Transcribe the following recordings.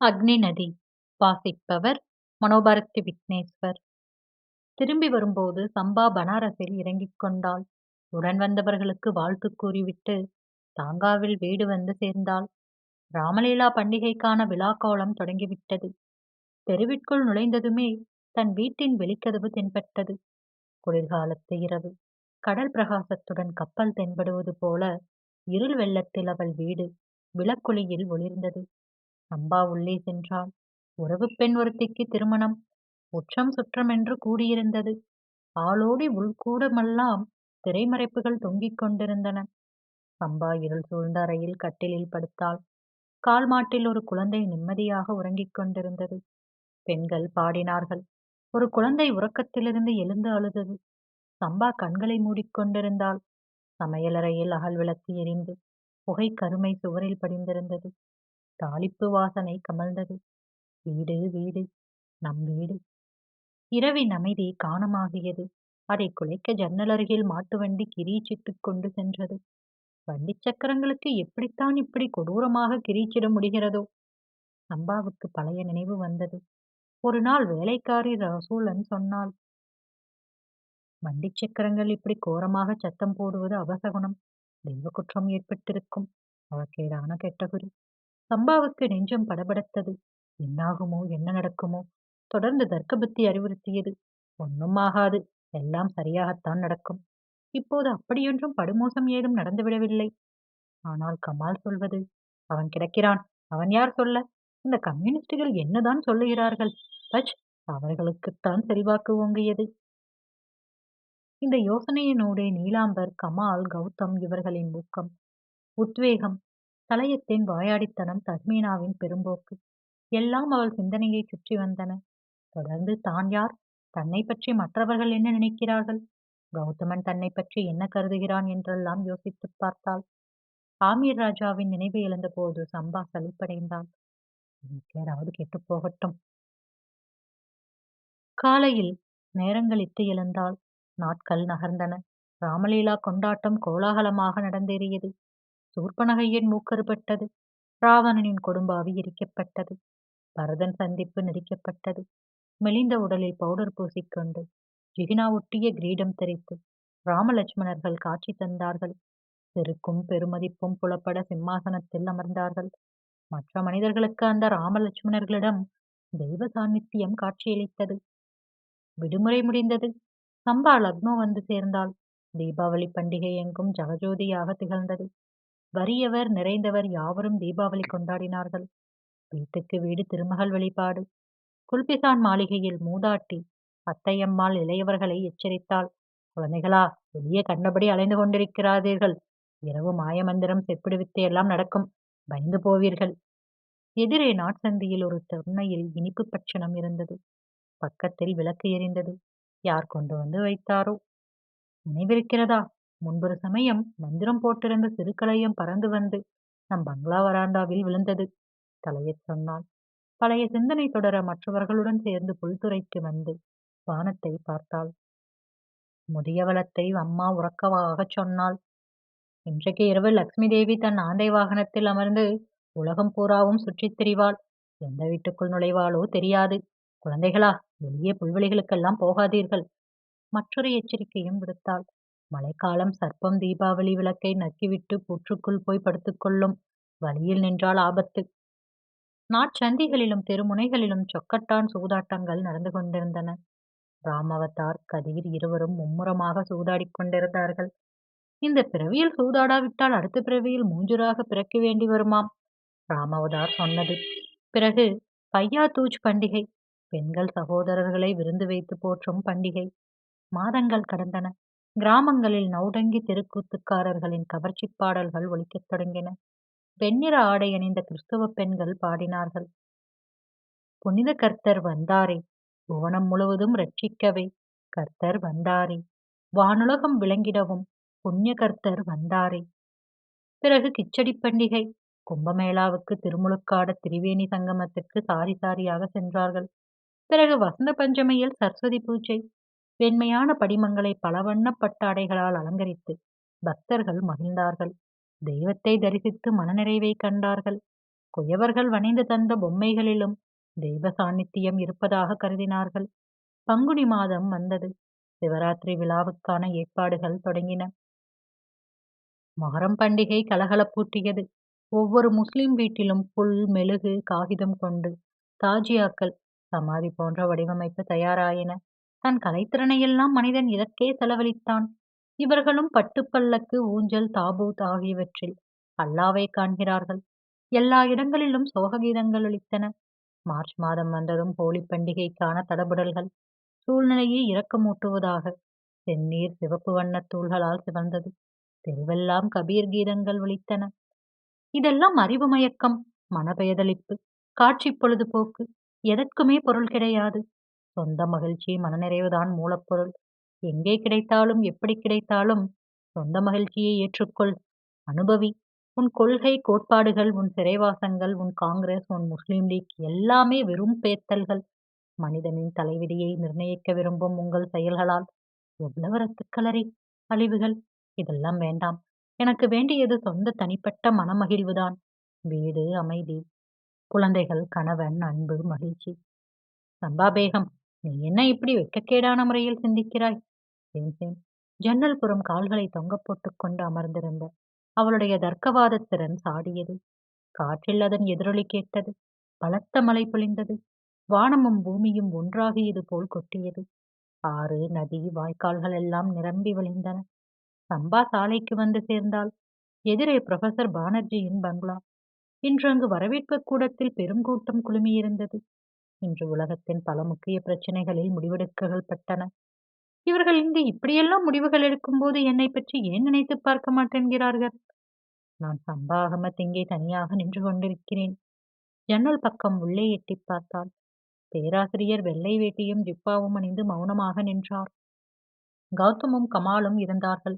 அக்னி நதி வாசிப்பவர் மனோபாரதி விக்னேஸ்வர். திரும்பி வரும்போது சம்பா பனாரஸில் இறங்கிக் கொண்டாள். உடன் வந்தவர்களுக்கு வாழ்த்து கூறிவிட்டு தாங்காவில் வீடு வந்து சேர்ந்தாள். ராமலீலா பண்டிகைக்கான விழாக்கோலம் தொடங்கிவிட்டது. தெருவிற்குள் நுழைந்ததுமே தன் வீட்டின் வெளிக்கதவு தென்பட்டது. குளிர்காலத்து இரவு கடல் பிரகாசத்துடன் கப்பல் தென்படுவது போல இருள் வெள்ளத்தில் அவள் வீடு விளக்குழியில் ஒளிர்ந்தது. சம்பா உள்ளே சென்றாள். உறவு பெண் ஒருத்திக்கு திருமணம். உற்றம் சுற்றம் என்று கூடியிருந்தது ஆளோடி உள்கூடமெல்லாம் திரைமறைப்புகள் தொங்கிக் கொண்டிருந்தன. சம்பா இருள் சூழ்ந்த அறையில் கட்டிலில் படுத்தாள். கால் மாட்டில் ஒரு குழந்தை நிம்மதியாக உறங்கிக் கொண்டிருந்தது. பெண்கள் பாடினார்கள். ஒரு குழந்தை உறக்கத்திலிருந்து எழுந்து அழுதது. சம்பா கண்களை மூடிக்கொண்டிருந்தாள் சமையலறையில் அகல் விளக்கு எரிந்து புகை கருமை சுவரில் படிந்திருந்தது. தாளிப்பு வாசனை கமழ்ந்தது வீடு வீடு நம் வீடு. இரவின் அமைதி காணமாகியது. அதை குலைக்க ஜன்னல் அருகில் மாட்டு வண்டி கிரீச்சிட்டுக் கொண்டு சென்றது. வண்டி சக்கரங்களுக்கு எப்படித்தான் இப்படி கொடூரமாக கிரீச்சிட முடிகிறதோ. சம்பாவுக்கு பழைய நினைவு வந்தது. ஒரு நாள் வேலைக்காரி ரசூலன் சொன்னாள் வண்டி சக்கரங்கள் இப்படி கோரமாக சத்தம் போடுவது அவசகுணம் தெய்வ குற்றம் ஏற்பட்டிருக்கும். அவக்கேடான கெட்டகுறி சம்பாவுக்கு நெஞ்சம் படபடத்தது. என்னாகுமோ என்ன நடக்குமோ? தொடர்ந்து தர்க்கபுத்தி அறிவுறுத்தியது. ஒன்றும் ஆகாது. எல்லாம் சரியாகத்தான் நடக்கும். இப்போது அப்படியொன்றும் படுமோசம் ஏதும் நடந்துவிடவில்லை ஆனால் கமால் சொல்வது அவன் கிடக்கிறான். அவன் யார் சொல்ல? இந்த கம்யூனிஸ்டுகள் என்னதான் சொல்லுகிறார்கள்? பச் அவர்களுக்குத்தான் செல்வாக்கு ஓங்கியது. இந்த யோசனையினூடே நீலாம்பர் கமால் கௌதம் இவர்களின் ஊக்கம் உத்வேகம் தலையத்தின் வாயாடித்தனம் தஸ்மீனாவின் பெரும்போக்கு. எல்லாம் அவள் சிந்தனையை சுற்றி வந்தன. தொடர்ந்து தான் யார்? தன்னை பற்றி மற்றவர்கள் என்ன நினைக்கிறார்கள்? கௌதமன் தன்னை பற்றி என்ன கருதுகிறான் என்றெல்லாம் யோசித்துப் பார்த்தாள். ஆமீர் ராஜாவின் நினைவு இழந்தபோது சம்பா சலிப்படைந்தாள் யாராவது கெட்டுப் போகட்டும். காலையில் நேரங்களித்து எழுந்தாள். நாட்கள் நகர்ந்தன. ராமலீலா கொண்டாட்டம் கோலாகலமாக நடந்தேறியது. சூர்பனகையின் மூக்கறுபட்டது. ராவணனின் கொடும்பாவி எரிக்கப்பட்டது பரதன் சந்திப்பு நெரிக்கப்பட்டது. மெலிந்த உடலில் பவுடர் பூசிக்கொண்டு ஜிகினா ஒட்டிய கிரீடம் தெரித்து ராமலட்சுமணர்கள் காட்சி தந்தார்கள். செருக்கும் பெருமதிப்பும் புலப்பட சிம்மாசனத்தில் அமர்ந்தார்கள். மற்ற மனிதர்களுக்கு அந்த ராமலட்சுமணர்களிடம் தெய்வ சாநித்தியம் காட்சியளித்தது. விடுமுறை முடிந்தது. சம்பா லக்னோ வந்து சேர்ந்தாள். தீபாவளி பண்டிகை எங்கும் ஜகஜோதியாக திகழ்ந்தது. வறியவர் நிறைந்தவர் யாவரும் தீபாவளி கொண்டாடினார்கள். வீட்டுக்கு வீடு திருமகள் வழிபாடு. குல்பிசான் மாளிகையில் மூதாட்டி அத்தையம்மாள் இளையவர்களை எச்சரித்தாள். குழந்தைகளா வெளியே கண்டபடி அலைந்து கொண்டிருக்கிறாதீர்கள். இரவு மாயமந்திரம் செப்பிடு வித்தை எல்லாம் நடக்கும். பயந்து போவீர்கள். எதிரே நாட்சந்தியில் ஒரு தொன்னையில் இனிப்பு பட்சணம் இருந்தது. பக்கத்தில் விளக்கு எரிந்தது. யார் கொண்டு வந்து வைத்தாரோ? நினைவிருக்கிறதா? முன்பொரு சமயம் மந்திரம் போட்டிருந்த சிறுகளையும் பறந்து வந்து நம் பங்களா வராண்டாவில் விழுந்தது. தலையச் சொன்னாள். பழைய சிந்தனை தொடர மற்றவர்களுடன் சேர்ந்து புல்துறைக்கு வந்து வானத்தை பார்த்தாள். முதியவளத்தை அம்மா உறக்கவாகச் சொன்னாள். இன்றைக்கு இரவு லக்ஷ்மி தேவி தன் ஆந்தை வாகனத்தில் அமர்ந்து உலகம் பூராவும் சுற்றித் திரிவாள். எந்த வீட்டுக்குள் நுழைவாளோ தெரியாது. குழந்தைகளா வெளியே புல்வெளிகளுக்கெல்லாம் போகாதீர்கள். மற்றொரு எச்சரிக்கையும் விடுத்தாள். மழைக்காலம் சர்ப்பம் தீபாவளி விளக்கை நக்கிவிட்டு புற்றுக்குள் போய் படுத்துக்கொள்ளும் வழியில் நின்றால் ஆபத்து. நாட்சந்திகளிலும் தெருமுனைகளிலும் சொக்கட்டான் சூதாட்டங்கள் நடந்து கொண்டிருந்தன. ராமவதார் கதிர் இருவரும் மும்முரமாக சூதாடிக் கொண்டிருந்தார்கள். இந்த பிறவியில் சூதாடாவிட்டால் அடுத்த பிறவியில் மூஞ்சுராக பிறக்க வேண்டி வருமாம்? ராமவதார் சொன்னது. பிறகு பையா தூஜ் பண்டிகை பெண்கள் சகோதரர்களை விருந்து வைத்து போற்றும் பண்டிகை. மாதங்கள் கடந்தன. கிராமங்களில் நௌடங்கி தெருக்கூத்துக்காரர்களின் கவர்ச்சி பாடல்கள் ஒலிக்கத் தொடங்கின. வெண்ணிற ஆடை அணிந்த கிறிஸ்தவ பெண்கள் பாடினார்கள். புனித கர்த்தர் வந்தாரே புவனம் முழுவதும் ரட்சிக்கவே. கர்த்தர் வந்தாரே வானுலகம் விளங்கிடவும் புண்ணிய கர்த்தர் வந்தாரே. பிறகு கிச்சடி பண்டிகை கும்பமேளாவுக்கு திருமுழுக்காட திரிவேணி சங்கமத்திற்கு சாரி சாரியாக சென்றார்கள். பிறகு வசந்த பஞ்சமியில் சரஸ்வதி பூஜை வெண்மையான படிமங்களை பல வண்ண பட்டாடைகளால் அலங்கரித்து பக்தர்கள் மகிழ்ந்தார்கள். தெய்வத்தை தரிசித்து மனநிறைவை கண்டார்கள். குயவர்கள் வணிந்து தந்த பொம்மைகளிலும் தெய்வ சாநித்தியம் இருப்பதாக கருதினார்கள். பங்குனி மாதம் வந்தது. சிவராத்திரி விழாவுக்கான ஏற்பாடுகள் தொடங்கின. மொஹரம் பண்டிகை கலகலப்பூட்டியது ஒவ்வொரு முஸ்லிம் வீட்டிலும் புல் மெழுகு காகிதம் கொண்டு தாஜியாக்கள் சமாதி போன்ற வடிவமைப்பு தயாராயின. தன் கலைத்திறனையெல்லாம் மனிதன் இதற்கே செலவழித்தான். இவர்களும் பட்டுப்பல்லக்கு ஊஞ்சல் தாபூத் ஆகியவற்றில் அல்லாவை காண்கிறார்கள். எல்லா இடங்களிலும் சோககீதங்கள் ஒலித்தன. மார்ச் மாதம் வந்ததும் ஹோலி பண்டிகைக்கான தடபுடல்கள் சூழ்நிலையை இரக்கமூட்டுவதாக செந்நீர் சிவப்பு வண்ணத் தூள்களால் சிவந்தது. தெருவெல்லாம் கபீர் கீதங்கள் ஒலித்தன. இதெல்லாம் அறிவு மயக்கம் மனபெயதளிப்பு காட்சி பொழுதுபோக்கு. எதற்குமே பொருள் கிடையாது. சொந்த மகிழ்ச்சி மனநிறைவுதான் மூலப்பொருள். எங்கே கிடைத்தாலும் எப்படி கிடைத்தாலும் சொந்த மகிழ்ச்சியை ஏற்றுக்கொள். அனுபவி. உன் கொள்கை கோட்பாடுகள் உன் சிறைவாசங்கள் உன் காங்கிரஸ் உன் முஸ்லீம் லீக் எல்லாமே வெறும் பேத்தல்கள். மனிதனின் தலைவிதியை நிர்ணயிக்க விரும்பும் உங்கள் செயல்களால் எவ்வளவு ரத்துக்களறி அழிவுகள்? இதெல்லாம் வேண்டாம். எனக்கு வேண்டியது சொந்த தனிப்பட்ட மனமகிழ்வுதான் வீடு அமைதி. குழந்தைகள் கணவன் அன்பு மகிழ்ச்சி. சம்பா பேகம் நீ என்ன இப்படி வெட்கக்கேடான முறையில் சிந்திக்கிறாய்? சேம் ஜன்னல் புறம் கால்களை தொங்க போட்டுக் கொண்டு அமர்ந்திருந்த அவளுடைய தர்க்கவாத திறன் சாடியது. காற்றில் அதன் எதிரொலி கேட்டது. பலத்த மழை பொழிந்தது. வானமும் பூமியும் ஒன்றாகியது போல் கொட்டியது. ஆறு நதி வாய்க்கால்கள் எல்லாம் நிரம்பி வழிந்தன. சம்பா சாலைக்கு வந்து சேர்ந்தால் எதிரே புரொஃபசர் பானர்ஜியின் பங்களா. இன்று அங்கு வரவேற்பு கூடத்தில் பெரும் கூட்டம் குழுமியிருந்தது இன்று உலகத்தின் பல முக்கிய பிரச்சனைகளில் முடிவெடுக்கல் பட்டன. இவர்கள் இங்கு இப்படியெல்லாம் முடிவுகள் எடுக்கும்போது என்னை பற்றி ஏன் நினைத்து பார்க்க மாட்டேன்கிறார்கள்? நான் சம்பா அகமத் இங்கே தனியாக நின்று கொண்டிருக்கிறேன். ஜன்னல் பக்கம் உள்ளே எட்டி பார்த்தால் பேராசிரியர் வெள்ளை வேட்டியும் ஜிப்பாவும் அணிந்து மௌனமாக நின்றார். கௌதமும் கமாலும் இருந்தார்கள்.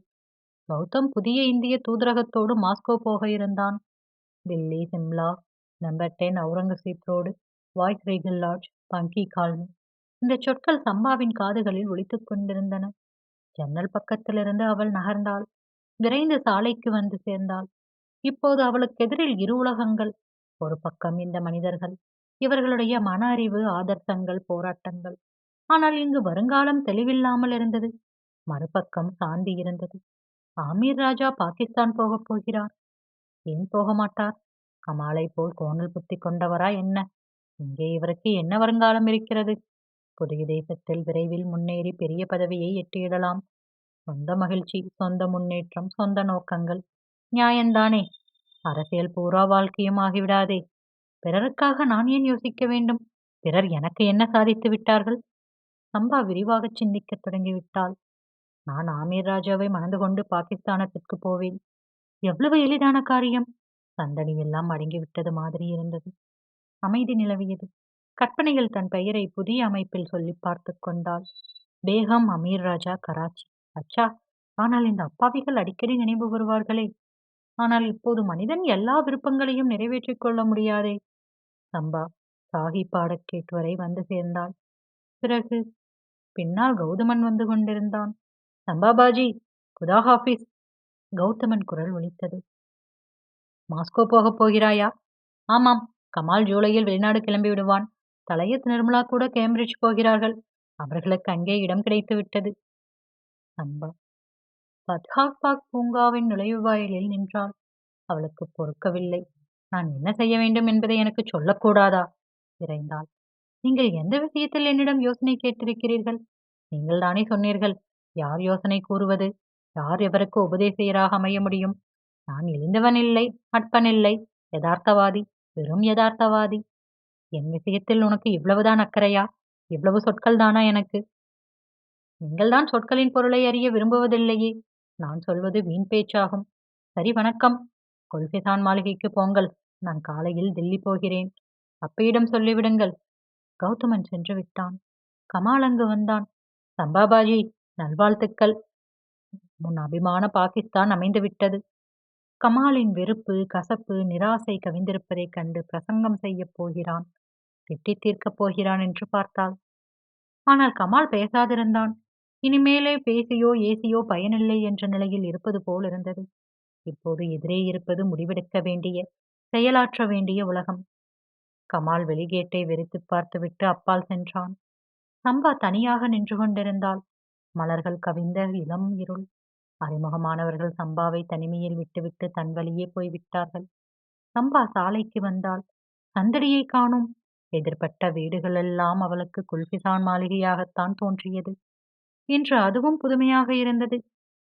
கௌதம் புதிய இந்திய தூதரகத்தோடு மாஸ்கோ போக இருந்தான். Delhi Shimla number ten Aurangzeb road voice Regal lodge பங்கி காலனி இந்த சொற்கள் சம்பாவின் காதுகளில் ஒழித்துக் கொண்டிருந்தன. ஜன்னல் பக்கத்திலிருந்து அவள் நகர்ந்தாள். விரைந்து சாலைக்கு வந்து சேர்ந்தாள். இப்போது அவளுக்கு எதிரில் இரு உலகங்கள். ஒரு பக்கம் இந்த மனிதர்கள். இவர்களுடைய மன அறிவு ஆதர்சங்கள் போராட்டங்கள். ஆனால் இங்கு வருங்காலம் தெளிவில்லாமல் இருந்தது. மறுபக்கம் சாந்தி இருந்தது. ஆமீர் ராஜா பாகிஸ்தான் போகப் போகிறார். ஏன் போக மாட்டார் கமாலை போல் கோணல் புத்தி கொண்டவரா என்ன? இங்கே இவருக்கு என்ன வருங்காலம் இருக்கிறது? புதிய தேசத்தில் விரைவில் முன்னேறி பெரிய பதவியை எட்டியிடலாம் சொந்த மகிழ்ச்சி சொந்த முன்னேற்றம் சொந்த நோக்கங்கள். நியாயந்தானே? அரசியல் பூரா வாழ்க்கையும் ஆகிவிடாதே. பிறருக்காக நான் ஏன் யோசிக்க வேண்டும்? பிறர் எனக்கு என்ன சாதித்து விட்டார்கள்? சம்பா விரிவாக சிந்திக்கத் தொடங்கிவிட்டாள். நான் ஆமீர் ராஜாவை மணந்து கொண்டு பாகிஸ்தானத்திற்கு போவேன். எவ்வளவு எளிதான காரியம்? சந்தடி எல்லாம் அடங்கிவிட்டது மாதிரி இருந்தது. அமைதி நிலவியது. கற்பனையில் தன் பெயரை புதிய அமைப்பில் சொல்லி பார்த்து கொண்டாள். பேகம் அமீர் ராஜா கராச்சி. அச்சா ஆனால் இந்த அப்பாவிகள் அடிக்கடி நினைவு வருவார்களே ஆனால் இப்போது மனிதன் எல்லா விருப்பங்களையும் நிறைவேற்றிக் கொள்ள முடியாதே. சம்பா சாகி பாடக்கேட் வரை வந்து சேர்ந்தாள். பிறகு? பின்னால் கௌதமன் வந்து கொண்டிருந்தான். சம்பாபாஜி குதா ஹாஃபீஸ். கௌதமன் குரல் ஒலித்தது. மாஸ்கோ போகப் போகிறாயா? ஆமாம். கமால் ஜூலையில் வெளிநாடு கிளம்பி விடுவான். தலையத் நிர்மலா கூட கேம்பிரிட்ஜ் போகிறார்கள். அவர்களுக்கு அங்கே இடம் கிடைத்து விட்டது. அன்பா. பத்ஹாக் பாக் பூங்காவின் நுழைவாயிலில் நின்றாள். அவளுக்கு பொறுக்கவில்லை. நான் என்ன செய்ய வேண்டும் என்பதை எனக்கு சொல்லக்கூடாதா? விரைந்தாள். நீங்கள் எந்த விஷயத்தில் என்னிடம் யோசனை கேட்டிருக்கிறீர்கள்? நீங்கள் தானே சொன்னீர்கள் யார் யோசனை கூறுவது? யார் எவருக்கு உபதேசியராக அமைய முடியும்? நான் இழிந்தவன் இல்லை அற்பன் இல்லை யதார்த்தவாதி. வெறும் யதார்த்தவாதி. என் விஷயத்தில் உனக்கு இவ்வளவுதான் அக்கறையா? இவ்வளவு சொற்கள் தானா எனக்கு? நீங்கள்தான் சொற்களின் பொருளை அறிய விரும்புவதில்லையே. நான் சொல்வது வீண் பேச்சாகும். சரி வணக்கம். கொள்கைதான் மாளிகைக்கு போங்கள். நான் காலையில் தில்லி போகிறேன். அப்பையிடம் சொல்லிவிடுங்கள். கௌதமன் சென்று விட்டான். கமால் அங்கு வந்தான். சம்பாபாஜி நல்வாழ்த்துக்கள். உன் அபிமான பாகிஸ்தான் அமைந்து விட்டது கமாலின் வெறுப்பு கசப்பு நிராசை கவிந்திருப்பதைக் கண்டு பிரசங்கம் செய்யப் போகிறான். திட்டித் தீர்க்கப் போகிறான் என்று பார்த்தாள். ஆனால் கமால் பேசாதிருந்தான். இனிமேலே பேசியோ ஏசியோ பயனில்லை என்ற நிலையில் இருப்பது போல் இருந்தது. இப்போது எதிரே இருப்பது முடிவெடுக்க வேண்டிய செயலாற்ற வேண்டிய உலகம். கமால் வெளிகேட்டை வெறித்துப் பார்த்துவிட்டு அப்பால் சென்றான். சம்பா தனியாக நின்று கொண்டிருந்தாள். மலர்கள் கவிந்த இளம் இருள். அறிமுகமானவர்கள் சம்பாவை தனிமையில் விட்டுவிட்டு தன் வழியே போய்விட்டார்கள் சம்பா சாலைக்கு வந்தாள். சந்தடியை காணும். எதிர்பட்ட வீடுகளெல்லாம் அவளுக்கு குல்பிசான் மாளிகையாகத்தான் தோன்றியது. இன்று அதுவும் புதுமையாக இருந்தது.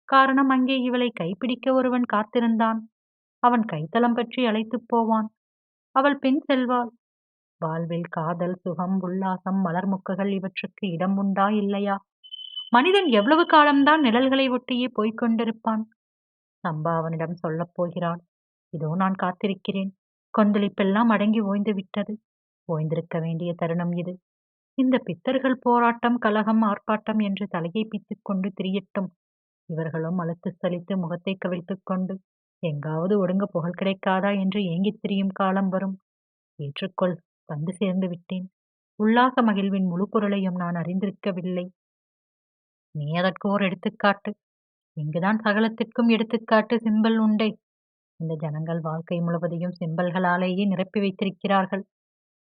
காரணம் அங்கே இவளை கைப்பிடிக்க ஒருவன் காத்திருந்தான். அவன் கைத்தளம் பற்றி அழைத்துப் போவான். அவள் பின் செல்வாள். வாழ்வில் காதல் சுகம் உல்லாசம் மலர்முக்குகள் இவற்றுக்கு இடம் உண்டா இல்லையா? மனிதன் எவ்வளவு காலம்தான் நிழல்களை ஒட்டியே போய்க் கொண்டிருப்பான் சம்பா அவனிடம் சொல்லப் போகிறாள். இதோ நான் காத்திருக்கிறேன். கொந்தளிப்பெல்லாம் அடங்கி ஓய்ந்து விட்டது. ஓய்ந்திருக்க வேண்டிய தருணம் இது. இந்த பித்தர்கள் போராட்டம் கலகம் ஆர்ப்பாட்டம் என்று தலையை பித்துக் கொண்டு திரியட்டும். இவர்களும் அழுத்து சலித்து முகத்தை கவிழ்த்துக் கொண்டு எங்காவது ஒடுங்க புகழ் கிடைக்காதா? என்று ஏங்கித் திரியும் காலம் வரும். ஏற்றுக்கொள் வந்து சேர்ந்து விட்டேன். உல்லாச மகிழ்வின் முழு பொருளையும் நான் அறிந்திருக்கவில்லை. நீ அதற்கு ஓர் எடுத்துக்காட்டு. இங்குதான் சகலத்திற்கும் எடுத்துக்காட்டு சிம்பல் உண்டே. இந்த ஜனங்கள் வாழ்க்கை முழுவதையும் சிம்பல்களாலேயே நிரப்பி வைத்திருக்கிறார்கள்.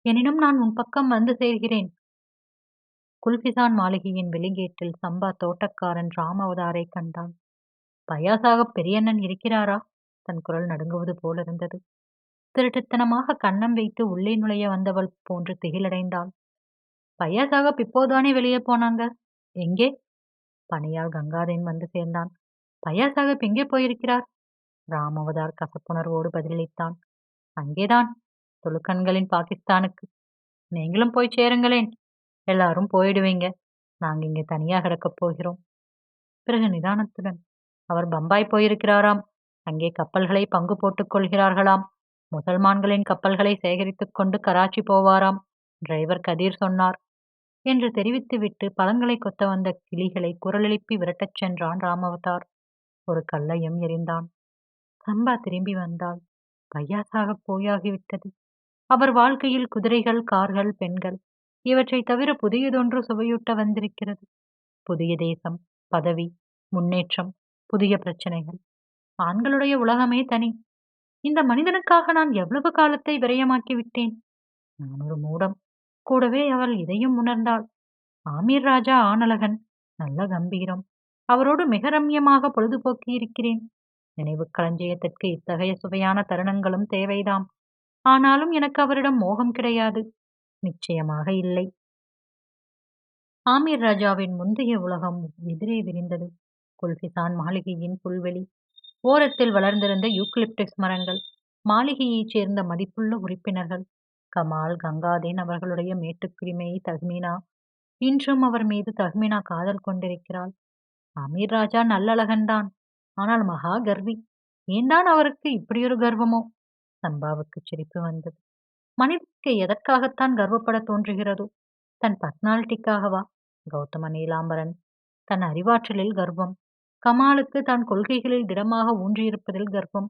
எனினும் நான் உன் பக்கம் வந்து சேர்கிறேன். குல்பிசான் மாளிகையின் வெளிகேட்டில் சம்பா தோட்டக்காரன் ராமவதாரை கண்டான். பயாசாக பெரியண்ணன் இருக்கிறாரா? தன் குரல் நடுங்குவது போலிருந்தது திருட்டுத்தனமாக கன்னம் வைத்து உள்ளே நுழைய வந்தவள் போன்று திகிலடைந்தாள். பையாசாகப் இப்போதானே வெளியே போனாங்க? எங்கே? பணியால் கங்காதேன் வந்து சேர்ந்தான். பையா சாஹிப் எங்கே போயிருக்கிறார்? ராமவதார் கசப்புணர்வோடு பதிலளித்தான். அங்கேதான் துலுக்கன்களின் பாகிஸ்தானுக்கு. நீங்களும் போய் சேருங்களேன். எல்லாரும் போயிடுவீங்க. நாங்க இங்கே தனியா கிடக்கப் போகிறோம். பிறகு நிதானத்துடன் அவர் பம்பாய் போயிருக்கிறாராம். அங்கே கப்பல்களை பங்கு போட்டுக் கொள்கிறார்களாம். முசல்மான்களின் கப்பல்களை சேகரித்துக் கொண்டு கராச்சி போவாராம் டிரைவர் கதீர் சொன்னார். என்று தெரிவித்துவிட்டு பழங்களை கொத்த வந்த கிளிகளை குரலெழுப்பி விரட்டச் சென்றான் ராமவதார். ஒரு கல்லையும் எறிந்தான். சம்பா திரும்பி வந்தாள். பையாசாக போயாகிவிட்டது. அவர் வாழ்க்கையில் குதிரைகள் கார்கள் பெண்கள் இவற்றை தவிர புதியதொன்று சுவையூட்ட வந்திருக்கிறது. புதிய தேசம் பதவி முன்னேற்றம் புதிய பிரச்சனைகள். ஆண்களுடைய உலகமே தனி. இந்த மனிதனுக்காக நான் எவ்வளவு காலத்தை விரயமாக்கி விட்டேன் நான் ஒரு மூடம். கூடவே அவள் இதையும் உணர்ந்தாள். ஆமீர் ராஜா ஆனழகன் நல்ல கம்பீரம். அவரோடு மிக ரம்யமாக பொழுதுபோக்கி இருக்கிறேன். நினைவு களஞ்சியத்திற்கு இத்தகைய சுவையான தருணங்களும் தேவைதாம். ஆனாலும் எனக்கு அவரிடம் மோகம் கிடையாது. நிச்சயமாக இல்லை. ஆமீர் ராஜாவின் முந்தைய உலகம் எதிரே விரிந்தது. குல்கிசான் மாளிகையின் புல்வெளி. ஓரத்தில் வளர்ந்திருந்த யூக்லிப்டிஸ் மரங்கள். மாளிகையைச் சேர்ந்த மதிப்புள்ள உறுப்பினர்கள். கமால் கங்காதேன் அவர்களுடைய மேட்டுக்குரிமையை தஹ்மீனா இன்றும் அவர் மீது தஹ்மினா காதல் கொண்டிருக்கிறாள். அமீர் ராஜா நல்லழகன்தான். ஆனால் மகா கர்வி. ஏன்தான் அவருக்கு இப்படியொரு கர்வமோ? சம்பாவுக்கு சிரிப்பு வந்தது. மனிதனுக்கு எதற்காகத்தான் கர்வப்பட தோன்றுகிறதோ? தன் பர்சனாலிட்டிக்காகவா? கௌதம நீலாம்பரன். தன் அறிவாற்றலில் கர்வம். கமாலுக்கு தன் கொள்கைகளில் திடமாக ஊன்றியிருப்பதில் கர்வம்.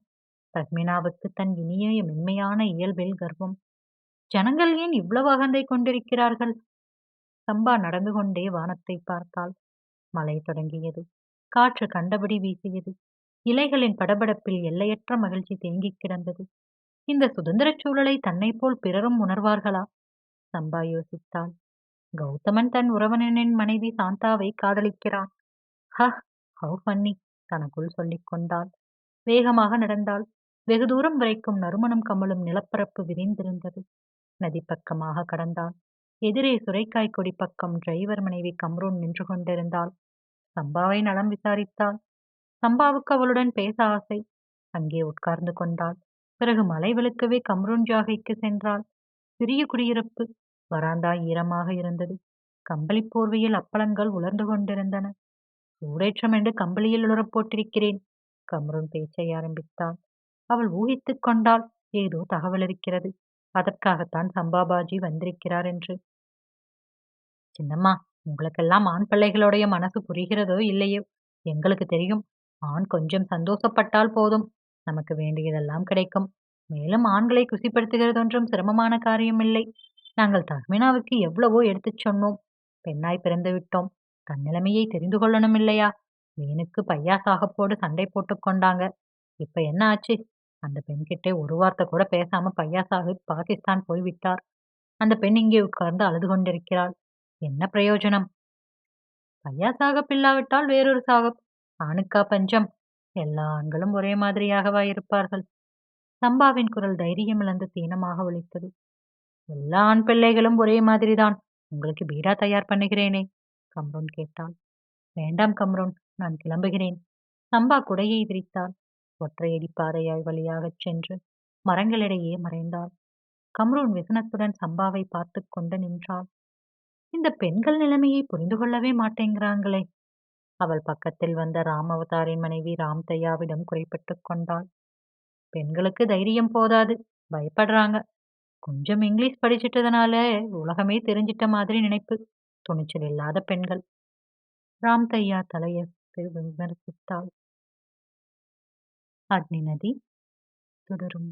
தஹ்மினாவுக்கு தன் இனிய மென்மையான இயல்பில் கர்வம். ஜனங்கள் ஏன் இவ்வளவு அகந்தை கொண்டிருக்கிறார்கள்? சம்பா நடந்து கொண்டே வானத்தை பார்த்தாள். மழை தொடங்கியது. காற்று கண்டபடி வீசியது. இலைகளின் படபடப்பில் எல்லையற்ற மகிழ்ச்சி தேங்கிக் கிடந்தது. இந்த சுதந்திரச் சூழலை தன்னை போல் பிறரும் உணர்வார்களா? சம்பா யோசித்தாள். கௌதமன் தன் உறவனின் மனைவி சாந்தாவை காதலிக்கிறான். ஹ ஹவு பண்ணி தனக்குள் சொல்லிக் கொண்டாள். வேகமாக நடந்தாள். வெகு தூரம் வரைக்கும் நறுமணம் கமலும் நிலப்பரப்பு விரிந்திருந்தது. நதி பக்கமாக கடந்தாள் எதிரே சுரைக்காய் கொடி பக்கம் டிரைவர் மனைவி கம்ரூன் நின்று கொண்டிருந்தாள். சம்பாவை நலம் விசாரித்தாள். சம்பாவுக்கு அவளுடன் பேச ஆசை. அங்கே உட்கார்ந்து கொண்டாள். பிறகு மலை வெளுக்கவே கம்ரூன் ஜாகைக்கு சென்றாள். சிறிய குடியிருப்பு. வராந்தா ஈரமாக இருந்தது. கம்பளி போர்வையில் அப்பளங்கள் உலர்ந்து கொண்டிருந்தன. சூடேற்றம் என்று கம்பளியில் உலரப் போட்டிருக்கிறேன். கம்ரூன் பேச்சை ஆரம்பித்தாள். அவள் ஊகித்துக் கொண்டாள். ஏதோ தகவல் இருக்கிறது. அதற்காகத்தான் சம்பாபாஜி வந்திருக்கிறார் என்று. சின்னம்மா உங்களுக்கெல்லாம் ஆண் பிள்ளைகளுடைய மனசு புரிகிறதோ இல்லையோ? எங்களுக்கு தெரியும் ஆண் கொஞ்சம் சந்தோஷப்பட்டால் போதும். நமக்கு வேண்டியதெல்லாம் கிடைக்கும். மேலும் ஆண்களை குசிப்படுத்துகிறதொன்றும் சிரமமான காரியம் இல்லை நாங்கள் தஹ்மினாவுக்கு எவ்வளவோ எடுத்துச் சொன்னோம். பெண்ணாய் பிறந்து விட்டோம். தன் நிலைமையை தெரிந்து கொள்ளணும் இல்லையா மீனுக்கு பையா சாகப்போடு சண்டை போட்டு கொண்டாங்க. இப்ப என்ன ஆச்சு? அந்த பெண்கிட்டே ஒரு வார்த்தை கூட பேசாம பையா சாஹிப் பாகிஸ்தான் போய்விட்டார் அந்த பெண் இங்கே உட்கார்ந்து அழுது கொண்டிருக்கிறாள். என்ன பிரயோஜனம்? பையா சாகப் இல்லாவிட்டால் வேறொரு சாகப் ஆணுக்கா பஞ்சம். எல்லா ஆண்களும் ஒரே மாதிரியாகவா இருப்பார்கள்? சம்பாவின் குரல் தைரியம் இழந்து தீனமாக ஒலித்தது. எல்லா ஆண் பிள்ளைகளும் ஒரே மாதிரிதான். உங்களுக்கு பீடா தயார் பண்ணுகிறேனே கம்ரோன் கேட்டாள். வேண்டாம் கம்ரோன் நான் கிளம்புகிறேன். சம்பா குடையை விரித்தாள். ஒற்றையடி பாதையாய் வழியாகச் சென்று மரங்களிடையே மறைந்தாள். கம்ரூன் விசனத்துடன் சம்பாவை பார்த்து கொண்டு நின்றாள். இந்த பெண்கள் நிலைமையை புரிந்து கொள்ளவே மாட்டேங்கிறாங்களே. அவள் பக்கத்தில் வந்த ராமவதாரின் மனைவி ராம்தையாவிடம் தையாவிடம் கொண்டாள். பெண்களுக்கு தைரியம் போதாது பயப்படுறாங்க. கொஞ்சம் இங்கிலீஷ் படிச்சிட்டதுனால உலகமே தெரிஞ்சிட்ட மாதிரி நினைப்பு துணிச்சல் இல்லாத பெண்கள். ராம் தையா தலையை விமர்சித்தாள். அக்னி நதி தொடரும்